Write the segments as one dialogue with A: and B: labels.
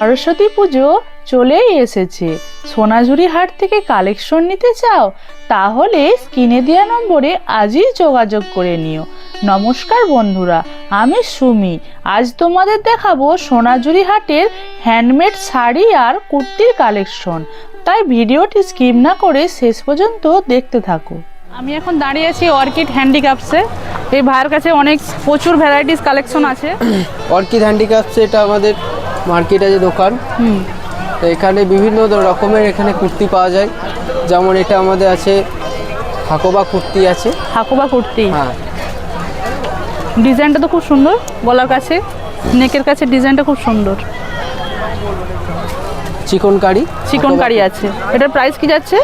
A: সরস্বতী পুজো চলেই এসেছে। সোনাঝুরি হাট থেকে কালেকশন নিতে চাও তাহলে স্ক্রিনে দেওয়া নম্বরে আজই যোগাযোগ করে নিও। নমস্কার বন্ধুরা আমি সুমি। আজ তোমাদের দেখাবো সোনাঝুরি হাটের হ্যান্ডমেড শাড়ি আর কুর্তির কালেকশন। তাই ভিডিওটি স্কিপ না করে শেষ পর্যন্ত দেখতে থাকো। আমি এখন দাঁড়িয়ে আছি অর্কিড হ্যান্ডিক্রাফটসে এই ভাইয়ের কাছে অনেক প্রচুর ভ্যারাইটিস কালেকশন আছে।
B: অর্কিড হ্যান্ডিক্রাফটস এটা আমাদের মার্কেট আছে দোকান। তো এখানে বিভিন্ন রকমের এখানে কুর্তি পাওয়া যায়। যেমন এটা আমাদের আছে হাকোবা কুর্তি আছে।
A: হাকুবা কুর্তি?
B: হ্যাঁ।
A: ডিজাইনটা তো খুব সুন্দর গলার কাছে। নেকের কাছে ডিজাইনটা খুব সুন্দর।
B: চিকন কারি।
A: চিকন কারি আছে। এটার প্রাইস কি যাচ্ছে?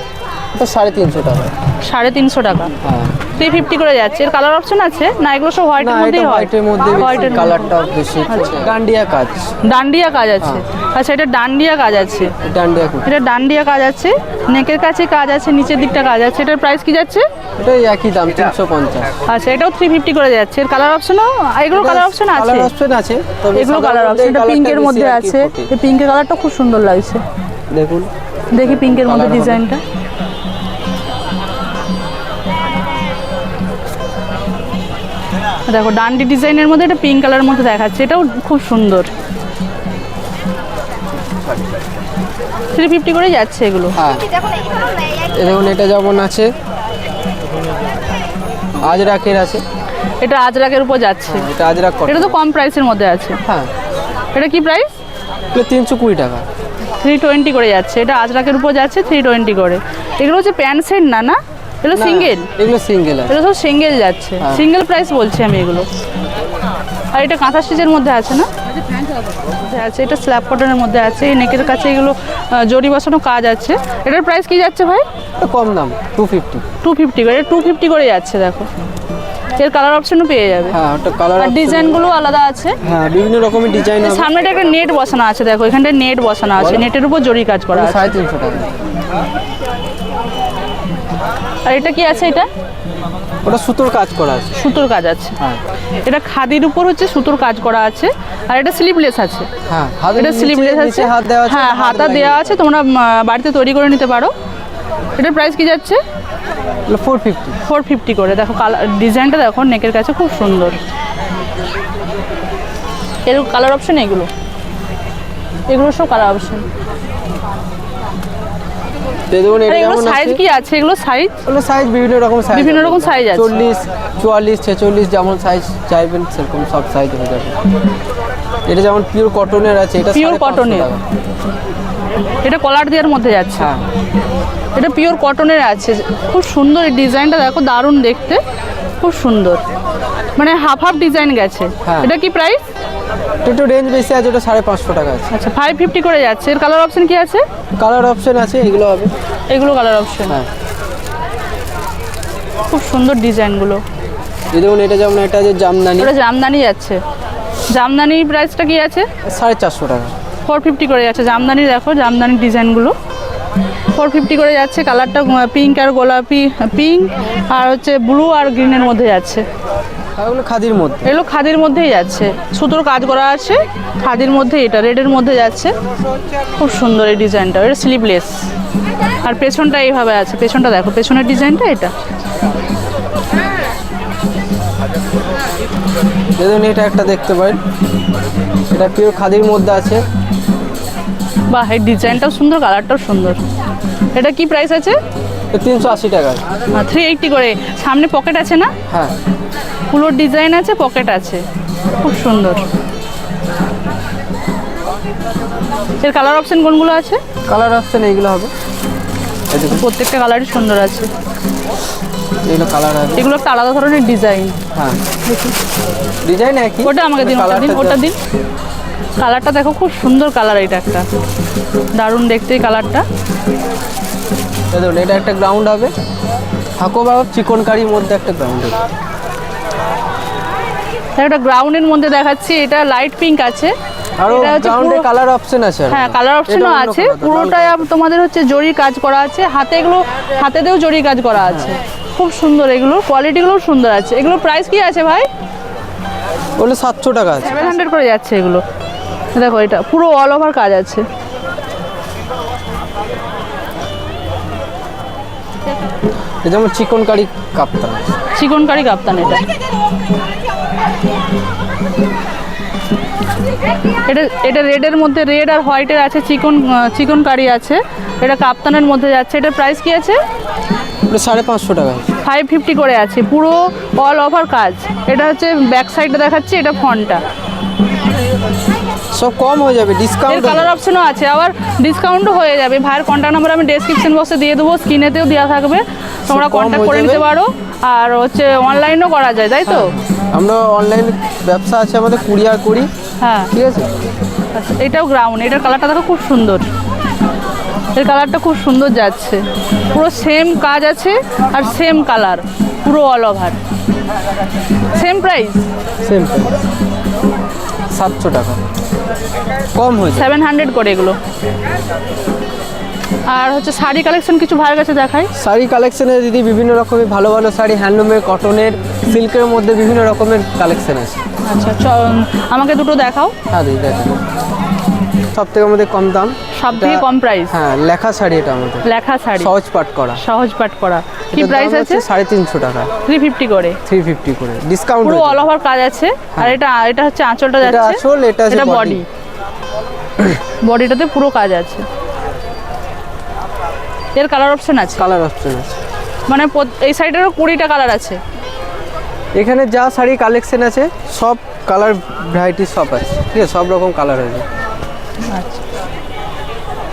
B: তো সাড়ে তিনশো টাকা।
A: সাড়ে তিনশো টাকা।
B: হ্যাঁ।
A: থ্রি ফিফটি করে যাচ্ছে। এর কালার অপশন আছে? না এগুলো সব হোয়াইটের মধ্যেই হয়।
B: হোয়াইটের মধ্যে।
A: হোয়াইটের
B: কালারটা বেশি ডান্ডিয়া কাজ।
A: ডান্ডিয়া কাজ আছে। আচ্ছা এটা ডান্ডিয়া কাজ আছে।
B: ডান্ডিয়া
A: এটা ডান্ডিয়া কাজ আছে। নেকের কাছে কাজ আছে নিচের দিকটা কাজ আছে। এটার প্রাইস কি যাচ্ছে?
B: এটা একই দাম তিনশো পঞ্চাশ।
A: আচ্ছা এটাও থ্রি ফিফটি করে যাচ্ছে। এর কালার অপশনও এগুলো কালার অপশন আছে।
B: কালার অপশন আছে তবে
A: এগুলো কালার অপশন এটা পিঙ্কের মধ্যে আছে। এই পিঙ্কের কালারটা খুব সুন্দর লাগছে।
B: দেখুন।
A: দেখি পিঙ্কের মধ্যে ডিজাইনটা দেখো ডান্ডি ডিজাইনের মধ্যে এটা পিঙ্ক কালারের মধ্যে দেখাচ্ছে এটাও খুব সুন্দর। থ্রি ফিফটি করে যাচ্ছে এগুলো।
B: হ্যাঁ। দেখুন এটা যেমন আছে আজরাকের আছে।
A: এটা আজরাকের উপর যাচ্ছে।
B: এটা আজরাক
A: এটা তো কম প্রাইসের মধ্যে আছে।
B: হ্যাঁ।
A: এটা কি প্রাইস
B: এটা তিনশো কুড়ি টাকা।
A: থ্রি টোয়েন্টি করে যাচ্ছে। এটা আজরাকের উপর যাচ্ছে থ্রি টোয়েন্টি করে। এগুলো হচ্ছে প্যান্ট সেট না না? এগুলো সিঙ্গেল
B: এগুলো সিঙ্গেল আছে।
A: এটা সব সিঙ্গেল যাচ্ছে।
B: হ্যাঁ।
A: সিঙ্গেল প্রাইস বলছি আমি এগুলো। আর এটা কাঁথা স্টিচের মধ্যে আছে না? আছে এটা স্ল্যাব কটনের মধ্যে আছে এই নেকের কাছে এগুলো জরি বসানো কাজ আছে। এটার প্রাইস কি যাচ্ছে ভাই?
B: কম দাম টু ফিফটি
A: টু ফিফটি করে টু ফিফটি করে যাচ্ছে দেখো। এর কালার অপশনও পেয়ে যাবে।
B: হ্যাঁ ওটা কালার
A: আর ডিজাইনগুলো আলাদা আছে।
B: হ্যাঁ বিভিন্ন রকমের ডিজাইন হবে।
A: সামনেটা একটা নেট বসানো আছে দেখো এখানটা নেট বসানো আছে। নেটের উপর জরি কাজ করা আছে।
B: সাড়ে তিনশো টাকা।
A: আর এটা কি আছে এটা?
B: ওটা সুতোর কাজ করা আছে।
A: সুতোর কাজ আছে।
B: হ্যাঁ।
A: এটা খাদির উপর হচ্ছে সুতোর কাজ করা আছে। আর এটা স্লিভলেস আছে।
B: হ্যাঁ
A: এটা স্লিভলেস আছে।
B: হাত দেওয়া আছে
A: হ্যাঁ হাতা দেওয়া আছে। তোমরা বাড়িতে তৈরি করে নিতে পারো। এটার প্রাইস কি যাচ্ছে?
B: ফোর ফিফটি
A: ফোর ফিফটি করে। দেখো কালার ডিজাইনটা দেখো নেকের কাছে খুব সুন্দর। এর কালার অপশন এগুলো। এগুলো সব কালার অপশন
B: দেখুন এটা
A: এগুলো সাইজ কি আছে? এগুলো সাইজ
B: সাইজ বিভিন্ন রকম সাইজ
A: বিভিন্ন রকম size আছে।
B: চল্লিশ চুয়াল্লিশ ছেচল্লিশ যেমন সাইজ চাইবেন সেরকম সব সাইজ হয়ে যাবে। এটা যেমন পিওর কটনের আছে এটা
A: এর।
B: টাকা।
A: এটা কলার দেওয়ার মধ্যে যাচ্ছে।
B: হ্যাঁ।
A: এটা পিওর কটনের আছে। খুব সুন্দর এই ডিজাইনটা দেখো দারুণ দেখতে। খুব সুন্দর। মানে হাফ হাফ ডিজাইন গেছে।
B: হ্যাঁ।
A: এটা কি প্রাইস
B: একটু রেঞ্জ বেশি আছে ওটা সাড়ে পাঁচশো টাকা আছে।
A: আচ্ছা ফাইভ ফিফটি করে যাচ্ছে। এর কালার অপশন কি আছে?
B: কালার অপশন আছে এগুলো হবে।
A: এগুলো কালার অপশন
B: হ্যাঁ।
A: খুব সুন্দর ডিজাইনগুলো
B: দেখুন এটা যেমন এটা যে জামদানি।
A: এটা জামদানি যাচ্ছে। জামদানি প্রাইসটা কি আছে?
B: সাড়ে চারশো টাকা।
A: ফোর ফিফটি করে যাচ্ছে। জামদানি দেখো জামদানির ডিজাইনগুলো ফোর ফিফটি করে যাচ্ছে। কালারটা পিঙ্ক আর গোলাপি পিঙ্ক আর হচ্ছে ব্লু আর গ্রিনের মধ্যে যাচ্ছে।
B: ওগুলো খাদির মধ্যে।
A: এগুলো খাদির মধ্যেই যাচ্ছে। সুতোর কাজ করা আছে খাদির মধ্যে এটা রেডের মধ্যে যাচ্ছে। খুব সুন্দর এই ডিজাইনটা এটা স্লিভলেস আর পেছনটা এইভাবে আছে পেছনটা দেখো পেছনের ডিজাইনটা এটা।
B: দেখুন এটা একটা দেখতে পারেন এটা পিওর খাদির মধ্যে আছে।
A: বাহ এই ডিজাইনটাও সুন্দর কালারটাও সুন্দর। এটা কি প্রাইস আছে?
B: তিনশো আশি টাকা
A: থ্রি এইটটি করে। সামনে পকেট আছে না?
B: হ্যাঁ।
A: ফুলোর ডিজাইন আছে পকেট আছে। খুব সুন্দর। এর কালার অপশন কোনগুলো আছে?
B: কালার অপশন এইগুলো হবে।
A: প্রত্যেকটা কালারই সুন্দর আছে।
B: এগুলো কালার আছে
A: এগুলো একটা আলাদা ধরনের ডিজাইন
B: হ্যাঁ। ডিজাইন একই
A: ওটা আমাকে দিন ওটা দিন
B: কালারটা
A: ওটা দিন। কালারটা দেখো খুব সুন্দর কালার এটা একটা। দারুণ দেখতে কালারটা
B: দেখুন এটা একটা গ্রাউন্ড হবে। হাকোবা চিকন কারির মধ্যে একটা গ্রাউন্ড হবে।
A: একটা গ্রাউন্ডের মধ্যে দেখাচ্ছি এটা লাইট পিঙ্ক আছে। আরও
B: গ্রাউন্ডে কালার অপশন আছে
A: হ্যাঁ কালার অপশনও আছে। পুরোটাই তোমাদের হচ্ছে জরি কাজ করা আছে। হাতে এগুলো হাতেতেও জরি কাজ করা আছে। খুব সুন্দর এগুলো। কোয়ালিটিগুলোও সুন্দর আছে। এগুলো প্রাইস কি আছে ভাই?
B: ওগুলো সাতশো টাকা আছে।
A: সেভেন হান্ড্রেড করে যাচ্ছে এগুলো। দেখো এটা পুরো অল ওভার কাজ আছে।
B: যেমন চিকন কারি কাপ্তান। আছে
A: চিকন কারি কাপ্তান এটা। এটা এটা রেডের মধ্যে রেড আর হোয়াইটের আছে চিকন চিকন কারি আছে। এটা কাপ্তানের মধ্যে যাচ্ছে। এটার প্রাইস কি আছে?
B: সাড়ে পাঁচশো টাকা
A: ফাইভ ফিফটি করে আছে। পুরো অল ওভার কাজ। এটা হচ্ছে ব্যাক সাইডটা দেখাচ্ছি এটা ফ্রন্টটা।
B: সব কম হয়ে যাবে ডিসকাউন্ট
A: কালার অপশনও আছে আবার ডিসকাউন্টও হয়ে যাবে। ভাইয়ের কন্ট্যাক্ট নাম্বার আমি ডেসক্রিপশন বক্সে দিয়ে দেবো স্ক্রিনেতেও দেওয়া থাকবে। তোমরা কন্ট্যাক্ট করে নিতে পারো আর হচ্ছে অনলাইনও করা যায় তাই তো?
B: আমরা অনলাইন ব্যবসা আছে আমাদের কুরিয়ার করি
A: হ্যাঁ।
B: ঠিক আছে?
A: আচ্ছা, এটাও গ্রাউন্ড এটার কালারটা দেখো খুব সুন্দর। এর কালারটা খুব সুন্দর যাচ্ছে। পুরো সেম কাজ আছে আর সেম কালার পুরো all over same price
B: same সাতশো টাকা। কম হয়ে
A: সেভেন হান্ড্রেড করে এগুলো। আর হচ্ছে শাড়ি কালেকশন কিছু ভাইয়ের কাছে দেখাই।
B: শাড়ি কালেকশনে দিদি বিভিন্ন রকমের ভালো ভালো শাড়ি হ্যান্ডলুমের কটনের সিল্কের মধ্যে বিভিন্ন রকমের কালেকশন আছে।
A: আচ্ছা আমাকে দুটো দেখাও।
B: হ্যাঁ দিদি দেখো সব থেকে আমাদের কম দাম।
A: সব থেকে কম প্রাইস
B: হ্যাঁ লেখা শাড়ি এটা আমাদের।
A: লেখা শাড়ি?
B: সহজ পাট করা।
A: সহজ পাট করা। কি প্রাইস আছে
B: হচ্ছে সাড়ে তিনশো টাকা।
A: থ্রি ফিফটি করে।
B: থ্রি ফিফটি করে। ডিসকাউন্ট
A: পুরো অল ওভার কাজ আছে। আর এটা এটা হচ্ছে আঁচলটা
B: এটা
A: যাচ্ছে।
B: আঁচল, এটা
A: এটা বডি বডিটাতে পুরো কাজ আছে। এর কালার অপশন আছে?
B: কালার অপশন আছে।
A: মানে এই সাইডেরও কুড়িটা কালার আছে।
B: এখানে যা শাড়ি কালেকশন আছে সব কালার ভ্যারাইটি সব আছে। ঠিক আছে সব রকম কালার আছে
A: আচ্ছা।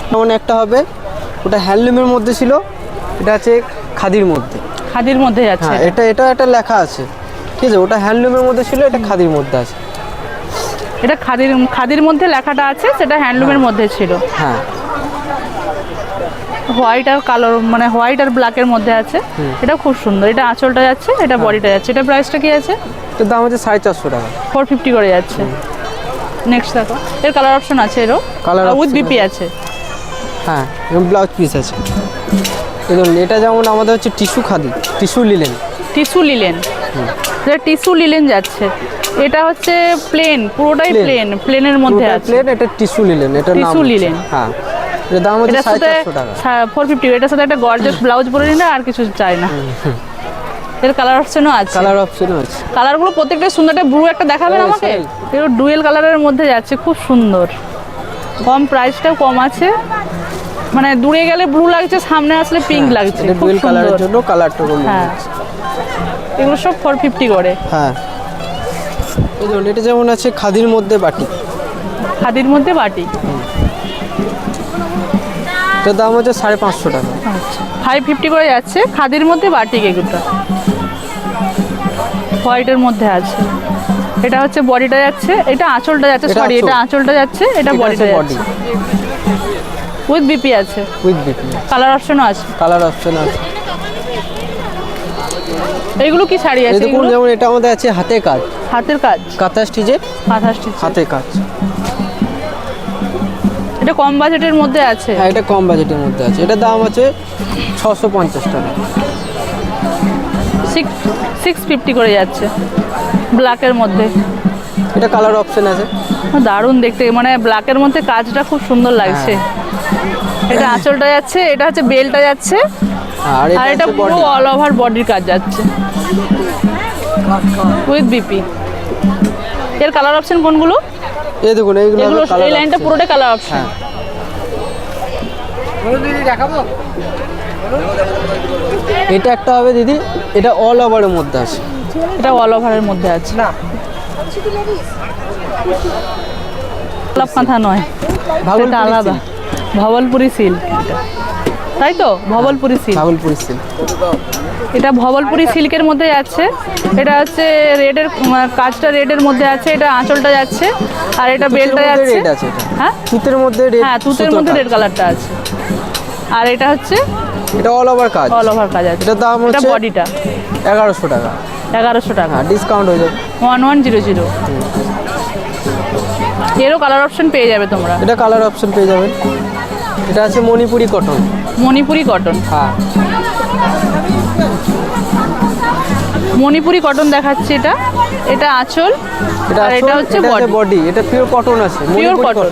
B: যেমন একটা হবে। ওটা হ্যান্ডলুমের মধ্যে ছিল এটা আছে খাদির মধ্যে।
A: খাদির মধ্যে যাচ্ছে।
B: হ্যাঁ এটা এটা একটা লেখা আছে। ঠিক আছে ওটা হ্যান্ডলুমের মধ্যে ছিল এটা খাদির মধ্যে আছে।
A: এটা খাদির খাদির মধ্যে লেখাটা আছে সেটা হ্যান্ডলুমের মধ্যে ছিল।
B: হ্যাঁ।
A: হোয়াইট আর কালো মানে হোয়াইট আর ব্ল্যাকের মধ্যে আছে। এটা খুব সুন্দর এটা আঁচলটা যাচ্ছে এটা
B: হ্যাঁ।
A: বডিটা যাচ্ছে। এটা প্রাইসটা কি আছে?
B: এটার দাম হচ্ছে সাড়ে চারশো টাকা।
A: ফোর ফিফটি করে যাচ্ছে। নেক্সট দেখো এর কালার অপশন আছে এরও।
B: কালার
A: উইথ বিপি আছে।
B: হ্যাঁ এবং ব্লাউজ পিস আছে। দেখুন এটা যেমন আমাদের হচ্ছে tissue khadi tissue linen
A: tissue linen এটা টিস্যু লিলেন যাচ্ছে এটা হচ্ছে প্লেন পুরোটাই প্লেন প্লেনের মধ্যে আছে।
B: প্লেন এটা টিস্যু লিলেন এটা নাম
A: লিলেন
B: হ্যাঁ এটার দাম হচ্ছে
A: এটার
B: সাড়ে
A: সাথে
B: চারশো টাকা।
A: ফোর ফিফটি এটার সাথে একটা গর্জেস ব্লাউজ পরে নিলে আর কিছু চাই না। এর কালার অপশনও আছে।
B: কালার অপশনও আছে।
A: কালারগুলো প্রত্যেকটা সুন্দর একটা ব্লু একটা দেখাবেন আমাকে। এগুলো ডুয়েল কালারের মধ্যে যাচ্ছে খুব সুন্দর। কম প্রাইসটাও কম আছে। মানে দূরে গেলে ব্লু লাগছে সামনে আসলে পিঙ্ক লাগছে।
B: ডুয়েল কালারের জন্য কালারটা
A: হ্যাঁ। এগুলো সব ফোর ফিফটি করে।
B: হ্যাঁ। এই দেখুন এটা যেমন আছে খাদির মধ্যে বাটি।
A: খাদির মধ্যে বাটি?
B: এটার দাম হচ্ছে সাড়ে পাঁচশো টাকা।
A: আচ্ছা। ফাইভ ফিফটি করে যাচ্ছে খাদির মধ্যে বাটিক এগুলো হোয়াইটের মধ্যে আছে। এটা হচ্ছে বডিটা যাচ্ছে এটা আঁচলটা যাচ্ছে সরি এটা আঁচলটা যাচ্ছে এটা বডিটা যাচ্ছে। উইথ বিপি আছে।
B: উইথ বিপি
A: কালার অপশনও আছে।
B: কালার অপশন আছে।
A: এগুলো কি শাড়ি আছে? এগুলো?
B: যেমন এটা আমাদের আছে হাতে কাজ।
A: হাতের কাজ।
B: কাঁথা স্টিচে
A: মাথা স্টিচ।
B: হাতে কাজ।
A: এটা কম বাজেটের মধ্যে আছে।
B: হ্যাঁ এটা কম বাজেটের মধ্যে আছে। এটার দাম আছে ছশো পঞ্চাশ টাকা।
A: সিক্স সিক্স ফিফটি করে যাচ্ছে। ব্ল্যাকের মধ্যে।
B: এটা কালার অপশন আছে।
A: দারুণ দেখতে। মানে ব্ল্যাকের মধ্যে কাজটা খুব সুন্দর লাগছে।
B: হ্যাঁ।
A: এটা আঁচলটা যাচ্ছে এটা হচ্ছে বেলটা যাচ্ছে
B: আর এটা
A: পুরো অল ওভার বডির কাজ যাচ্ছে। উইথ বিপি এর কালার অপশন কোনগুলো?
B: এই দেখুন এইগুলো
A: এই লাইনটা। পুরোটাই কালার অপশন
B: হ্যাঁ। এটা একটা হবে দিদি এটা অল ওভারের মধ্যে আছে।
A: এটা অল ওভারের মধ্যে আছে। না। গোলাপ কাঁথা নয়। আলাদা। ভবলপুরি সিল। তাই তো? ভবলপুরি সিল্ক
B: ভবলপুরি সিল্ক
A: এটা ভবলপুরি সিল্কের মধ্যে যাচ্ছে এটা হচ্ছে রেডের কাজটা রেডের মধ্যে আছে। এটা আঁচলটা যাচ্ছে। আর এটা বেলটা যাচ্ছে।
B: রেড আছে
A: হ্যাঁ?
B: তুতের মধ্যে রেড
A: হ্যাঁ তুতের মধ্যে রেড কালারটা আছে। আর এটা হচ্ছে
B: এটা অল ওভার কাজ।
A: অল ওভার কাজ আছে।
B: এটা দাম হচ্ছে
A: বডিটা
B: এগারোশো টাকা।
A: এগারোশো টাকা।
B: হ্যাঁ ডিসকাউন্ট হয়ে যাবে।
A: One one zero zero. এরও কালার অপশন পেয়ে যাবে তোমরা।
B: এটা কালার অপশন পেয়ে যাবেন। এটা আছে মণিপুরি কটন
A: মণিপুরি কটন
B: হ্যাঁ।
A: মণিপুরি কটন দেখাচ্ছে এটা। এটা আঁচল
B: এটা
A: আর এটা হচ্ছে বডি
B: বডি এটা পিওর কটন আছে
A: পিওর কটন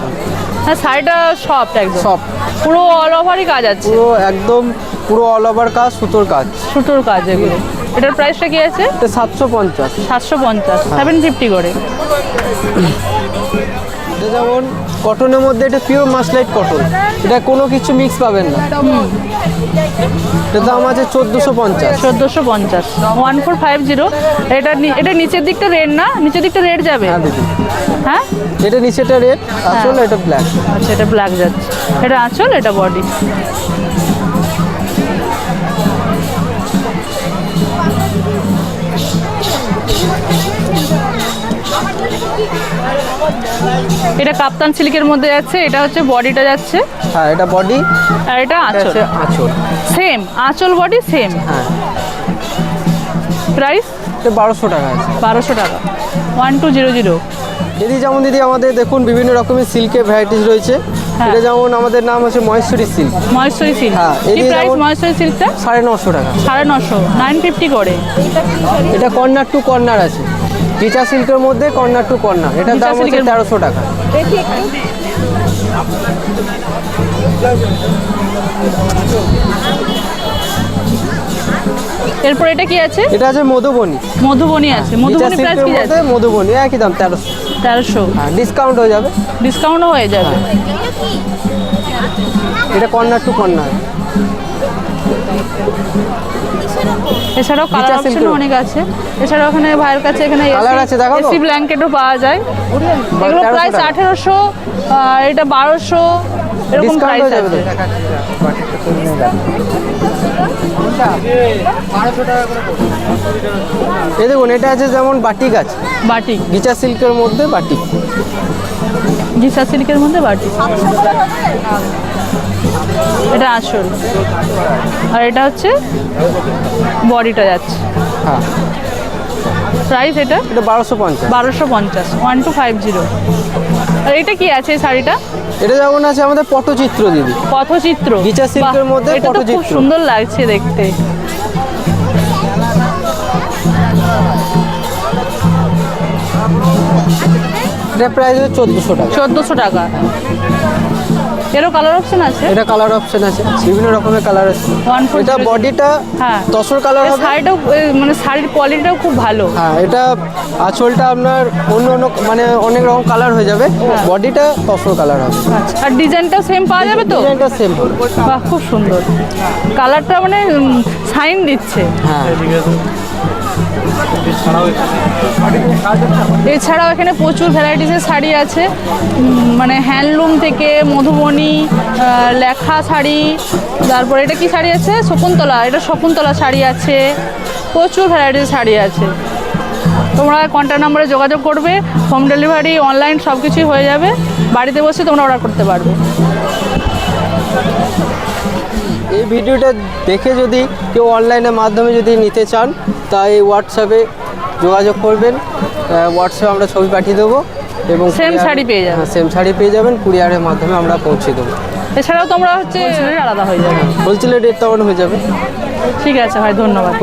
A: হ্যাঁ শাড়িটা সফট একদম।
B: সব
A: পুরো অল ওভারই কাজ আছে।
B: পুরো একদম পুরো অল ওভার কাজ সুতোর কাজ।
A: সুতোর কাজ এগুলো। এটার প্রাইসটা কি আছে?
B: এটা সাতশো পঞ্চাশ।
A: সাতশো পঞ্চাশ
B: হ্যাঁ।
A: সেভেন ফিফটি করে।
B: এটা যেমন কটনের মধ্যে এটা পিওর মাসলাইট কটন এটা কোনো কিছু মিক্স পাবেন না। এটা দাম আছে চোদ্দোশো পঞ্চাশ।
A: চোদ্দোশো পঞ্চাশ। One four five zero. এটা এটা নিচের দিকটা রেড না? নিচের দিকটা রেড যাবে?
B: হ্যাঁ দিদি।
A: হ্যাঁ?
B: এটা নিচেটা রেড আসলে এটা ব্ল্যাক
A: আচ্ছা এটা ব্ল্যাক যাচ্ছে। এটা আঁচল এটা বডি এটা কাপ্তান সিল্কের মধ্যে যাচ্ছে এটা হচ্ছে বডিটা যাচ্ছে।
B: হ্যাঁ এটা বডি।
A: আর এটা আঁচল।
B: আঁচল।
A: সেম আঁচল বডি সেম
B: হ্যাঁ।
A: প্রাইস
B: বারোশো টাকা আছে।
A: বারোশো টাকা। ওয়ান টু জিরো জিরো
B: দিদি যেমন দিদি আমাদের দেখুন বিভিন্ন রকমের সিল্কের ভ্যারাইটিস রয়েছে।
A: হ্যাঁ।
B: এটা যেমন আমাদের নাম আছে মহেশ্বরী সিল্ক।
A: মহেশ্বরী সিল্ক।
B: হ্যাঁ, এদিকে
A: প্রাইস মহেশ্বরী সিল্কটা?
B: সাড়ে নশো টাকা।
A: সাড়ে নশো নাইন ফিফটি করে।
B: এটা কর্নার টু কর্নার আছে। পিচা সিল্কের মধ্যে কর্নার টু কর্নার। এটার দাম হচ্ছে তেরোশো টাকা।
A: এরপর এটা কি আছে?
B: এটা আছে মধুবনী।
A: মধুবনী আছে। মধুবনী প্রাইস কি আছে
B: মধুবনী একই দাম তেরোশো।
A: তেরোশো।
B: হ্যাঁ ডিসকাউন্ট হয়ে যাবে।
A: ডিসকাউন্টও হয়ে যাবে।
B: এটা কর্নার টু কর্নার।
A: এছাড়াও কালার অপশন অনেক আছে। এছাড়াও ওখানে ভাইয়ের কাছে এখানে? এসি ব্ল্যাঙ্কেটও পাওয়া যায়। এগুলো প্রাইস আঠেরোশো আর এটা বারোশো এরকম প্রাইস আছে।
B: এই দেখুন এটা আছে যেমন বাটিক আছে।
A: বাটিক।
B: গিচা সিল্কের মধ্যে বাটিক।
A: গিসা সিল্কের মধ্যে বাটিক। এটা আসল। আর এটা হচ্ছে বডিটা যাচ্ছে।
B: হ্যাঁ।
A: প্রাইস এটা?
B: এটা বারোশো পঞ্চাশ।
A: বারোশো পঞ্চাশ ওয়ান টু ফাইভ জিরো আর এটা কি আছে এই শাড়িটা?
B: এটা যেমন আছে আমাদের পটচিত্র দিদি।
A: পথচিত্র।
B: গিচা সিল্কের
A: বাহ,
B: মধ্যে
A: এটা তো খুব। সুন্দর লাগছে দেখতে।
B: এটা প্রাইস চোদ্দোশো টাকা।
A: চোদ্দোশো টাকা। এরও কালার অপশন আছে?
B: এটা কালার অপশন আছে বিভিন্ন রকমের কালার আছে। এটা বডিটা
A: হ্যাঁ।
B: তসর কালার হবে।
A: শাড়িটাও মানে শাড়ির কোয়ালিটিটাও খুব ভালো।
B: হ্যাঁ এটা আঁচলটা আপনার অন্য অন্য মানে অনেক রকম কালার হয়ে যাবে।
A: হ্যাঁ।
B: বডিটা তসর কালার হবে।
A: আচ্ছা আর ডিজাইনটাও সেম পাওয়া যাবে তো?
B: ডিজাইনটা সেম
A: বাহ খুব সুন্দর। কালারটা মানে সাইন দিচ্ছে।
B: হ্যাঁ।
A: এছাড়াও এখানে প্রচুর ভ্যারাইটিসের শাড়ি আছে। মানে হ্যান্ডলুম থেকে মধুবনী লেখা শাড়ি, তারপরে এটা কি শাড়ি আছে? শকুন্তলা, এটা শকুন্তলা শাড়ি আছে। প্রচুর ভ্যারাইটিস শাড়ি আছে। তোমরা কন্ট্যাক্ট নাম্বারে যোগাযোগ করবে হোম ডেলিভারি অনলাইন সব কিছুই হয়ে যাবে। বাড়িতে বসে তোমরা অর্ডার করতে পারবে।
B: এই ভিডিওটা দেখে যদি কেউ অনলাইনের মাধ্যমে যদি নিতে চান তা এই হোয়াটসঅ্যাপে যোগাযোগ করবেন। হোয়াটসঅ্যাপে আমরা ছবি পাঠিয়ে দেবো এবং সেম
A: শাড়ি পেয়ে যাবেন।
B: হ্যাঁ সেম শাড়ি পেয়ে যাবেন কুরিয়ারের মাধ্যমে আমরা পৌঁছে দেবো।
A: এছাড়াও তোমরা হচ্ছে আলাদা হয়ে যাবে।
B: হোলসেলের ডেট তখন হয়ে যাবে।
A: ঠিক আছে ভাই ধন্যবাদ।